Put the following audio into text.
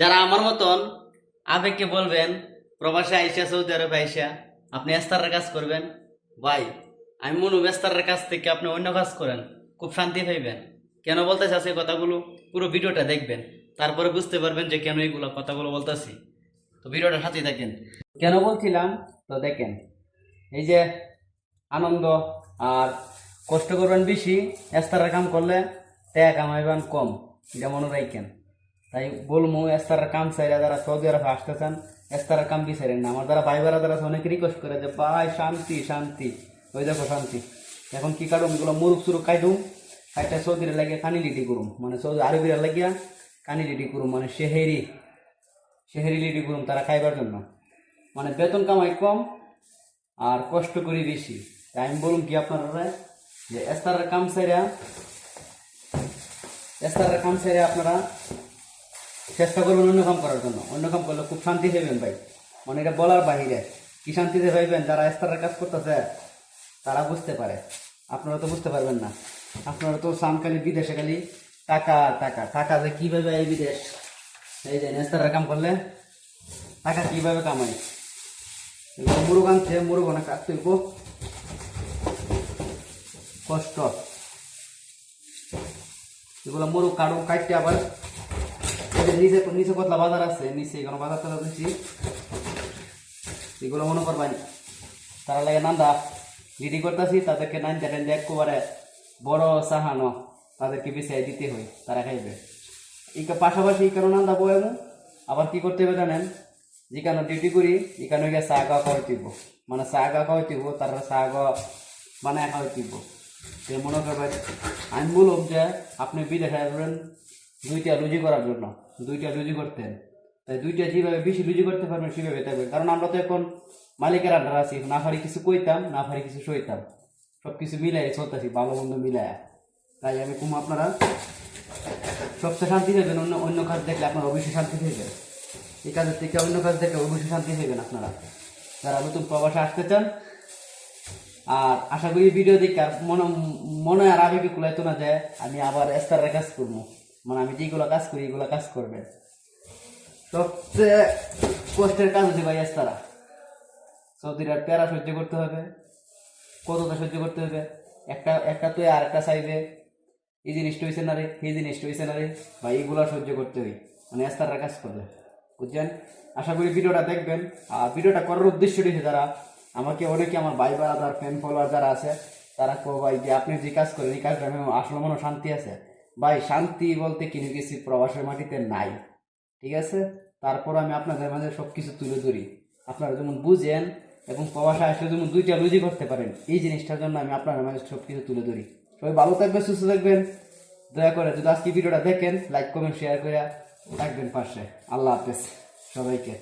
যারা আমার মতন আবেগকে বলবেন, প্রবাসে আইসা, সৌদি আরবে আইসা, আপনি এস্তারের কাজ করবেন? ভাই, আমি মনু এস্তারের কাছ থেকে আপনি অন্য কাজ করেন, খুব শান্তি পাইবেন। কেন বলতে চাচ্ছি কথাগুলো? পুরো ভিডিওটা দেখবেন, তারপরে বুঝতে পারবেন যে কেন এইগুলো কথাগুলো বলতেছি। তো ভিডিওটা সাথে দেখেন কেন বলছিলাম? তো দেখেন, এই যে আনন্দ আর কষ্ট করবেন বেশি, এস্তারের কাম করলে টাকা কামাইবেন কম, এটা মনে রাখেন। তাই বলমু এস্তারের কাম চাইলে যারা সৌদি আরবে আসতেছেন, এস্তারের কাম বিচারেন না? আমার যারা ভাই বেড়া যারা অনেক রিকোয়েস্ট করে যে, ভাই, শান্তি শান্তি। ওই দেখো, শান্তি। এখন কি কাটুম এগুলো মুরুখ সুরুখ কাটুম একটা সৌদিরে লাগিয়ে কানি লিটি করুম। মানে সৌদি আরবিরা লাগিয়া কানি লিটি করুম। মানে সেহেরি সেহেরি লিটি করুম তারা খাইবার জন্য। মানে বেতন কামাই কম আর কষ্ট করি বেশি। তাই আমি বলুন কি আপনারা যে, এস্তারের কাম সেরা এস্তারের কাম সেরে আপনারা চেষ্টা করবেন অন্য কাম করার জন্য। অন্য কাম করলে খুব শান্তি পাইবেন ভাই। মানে এটা বলার বাহিরে। কি শান্তিতে পাইবেন যারা এস্তারের কাজ করতেছে, তারা বুঝতে পারে। আপনারা তো বুঝতে পারবেন না। আপনারা তো সাম খালি বিদেশে খালি টাকা টাকা। টাকা যে কীভাবে এই বিদেশ? এই যে এস্তারের কাম করলে টাকা কীভাবে কামাই? মুরগ আনছে, মুরগ অনেক কাটতে হইব কষ্ট। এগুলো মুরগ কাটু কাটতে আবার নিচে নিচে কতলা বাজার আছে? নিচে এখানে বাজার টাজার দিচ্ছি এগুলো মনে করবেন, তারা লাগে নান্দা। রেডি করতেছি, তাদেরকে নাইন টেন একবারে বড় সাহানো তাদেরকে বিছিয়ে দিতে হয়, তারা খাইবে। এই পাশাপাশি এই কারণে নান্দা বয়ামু আবার কি করতে হবে জানেন? যেখানে ডিউটি করি, এখানে গিয়ে চা গা খাওয়াইতেইব মানে চা গা খাওয়াইতেইব তারা চা গা বানায় খাওয়াইতেইব সে মনে করবেন, আমি বললাম যে আপনি বিদেশে আসবেন দুইটা রুজি করার জন্য, দুইটা রুজি করতেন। তাই দুইটা যেভাবে বেশি রুজি করতে পারবেন, সেভাবে থাকবেন। কারণ আমরা তো এখন মালিকের আন্ডার আছি না পারি কিছু কইতাম, না পারি কিছু সইতাম। সব কিছু মিলাই চলতেছি, ভালো মন্দ মিলায়া। তাই আমি কুম আপনারা সবচেয়ে শান্তি পাবেন, অন্য অন্য কাজ দেখলে আপনার অবশ্যই শান্তি পাইবেন। এই কাজের থেকে অন্য কাজ দেখলে অবশ্যই শান্তি পাইবেন আপনারা। যারা নতুন প্রবাসে আসতে চান, আর আশা করি ভিডিও দেখে আর মনে মনে আর আবেগে কুলাইতো না যে আমি আবার এস্তারের কাজ করব। মানে আমি যেগুলো কাজ করি, এগুলো কাজ করবে। সবচেয়ে কষ্টের কাজ হচ্ছে ভাই এস্তারা। সৌদিরা প্যারা সহ্য করতে হবে কতটা সহ্য করতে হবে, একটা একটা তুই আর একটা চাইবে এই জিনিসটা হয়েছে না রে, এই জিনিসটা হয়েছে না রে বা এইগুলো সহ্য করতে হয় মানে এস্তারা কাজ করবে। বুঝছেন? আশা করি ভিডিওটা দেখবেন। আর ভিডিওটা করার উদ্দেশ্য রয়েছে যারা আমাকে, অনেকে আমার ভাই বা বারাদার ফ্যান ফলোয়ার যারা আছে, তারা কো ভাই যে আপনি যে কাজ করেন, এই কাজটা আসলে মনে শান্তি আছে। ভাই, শান্তি বলতে কিনে গেছি প্রবাসের মাটিতে নাই। ঠিক আছে? তারপর আমি আপনাদের মাঝে সব কিছু তুলে ধরি। আপনারা যেমন বুঝেন এবং প্রবাসে আসলে যেমন দুইটা রুজি করতে পারেন, এই জিনিসটার জন্য আমি আপনাদের মাঝে সব কিছু তুলে ধরি। সবাই ভালো থাকবেন, সুস্থ থাকবেন। দয়া করে যদি আজকে ভিডিওটা দেখেন লাইক কমেন্ট শেয়ার করে থাকবেন পাশে। আল্লাহ হাফেজ সবাইকে।